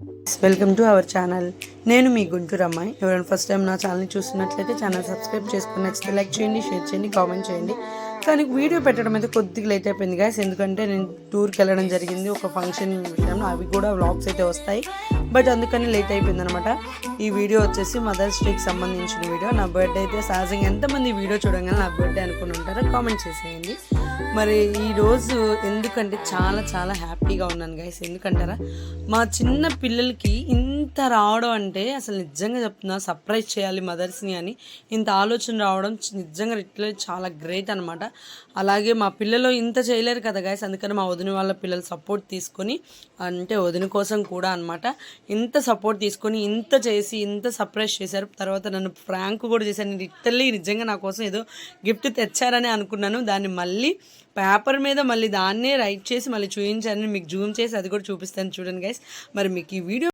Welcome to our channel నేను మీ గుంటూరు అమ్మాయి. ఎవరైనా ఫస్ట్ టైం నా ఛానల్ని చూస్తున్నట్లయితే ఛానల్ సబ్స్క్రైబ్ చేసుకుని నచ్చితే లైక్ చేయండి షేర్ చేయండి కామెంట్ చేయండి. కానీ వీడియో పెట్టడం అయితే కొద్దిగా లేట్ అయిపోయింది గాయస్ ఎందుకంటే నేను టూర్కి వెళ్ళడం జరిగింది ఒక ఫంక్షన్ విషయంలో. అవి కూడా వ్లాగ్స్ అయితే వస్తాయి. బట్ అందుకని లేట్ అయిపోయింది అనమాట ఈ వీడియో వచ్చేసి మదర్స్ డేకి సంబంధించిన వీడియో నా బర్త్డే అయితే సహజంగా ఎంతమంది వీడియో చూడగానే నా బర్త్డే అనుకున్నాను ఉంటారో కామెంట్ చేసేయండి. మరి ఈరోజు ఎందుకంటే చాలా చాలా హ్యాపీగా ఉన్నాను గైస్ ఎందుకంటారా? మా చిన్న పిల్లలకి ఇంత రావడం అంటే అసలు నిజంగా చెప్తున్నా సర్ప్రైజ్ చేయాలి మదర్స్ని అని. ఇంత ఆలోచన రావడం నిజంగా ఇట్లా చాలా గ్రేట్ అనమాట అలాగే మా పిల్లలు ఇంత చేయలేరు కదా గాయస్ అందుకని మా వదిన వాళ్ళ పిల్లలు సపోర్ట్ తీసుకొని అంటే వదిన కోసం కూడా అనమాట ఇంత సపోర్ట్ తీసుకొని ఇంత చేసి ఇంత సర్ప్రైజ్ చేశారు. తర్వాత నన్ను ఫ్రాంక్ కూడా చేశారు. నేను నిజంగా నా కోసం ఏదో గిఫ్ట్ తెచ్చారని అనుకున్నాను. దాన్ని మళ్ళీ పేపర్ మీద మళ్ళీ దాన్నే రైట్ చేసి మళ్ళీ చూపించారని మీకు జూమ్ చేసి అది కూడా చూపిస్తాను చూడండి గైస్ మరి మీకు ఈ వీడియో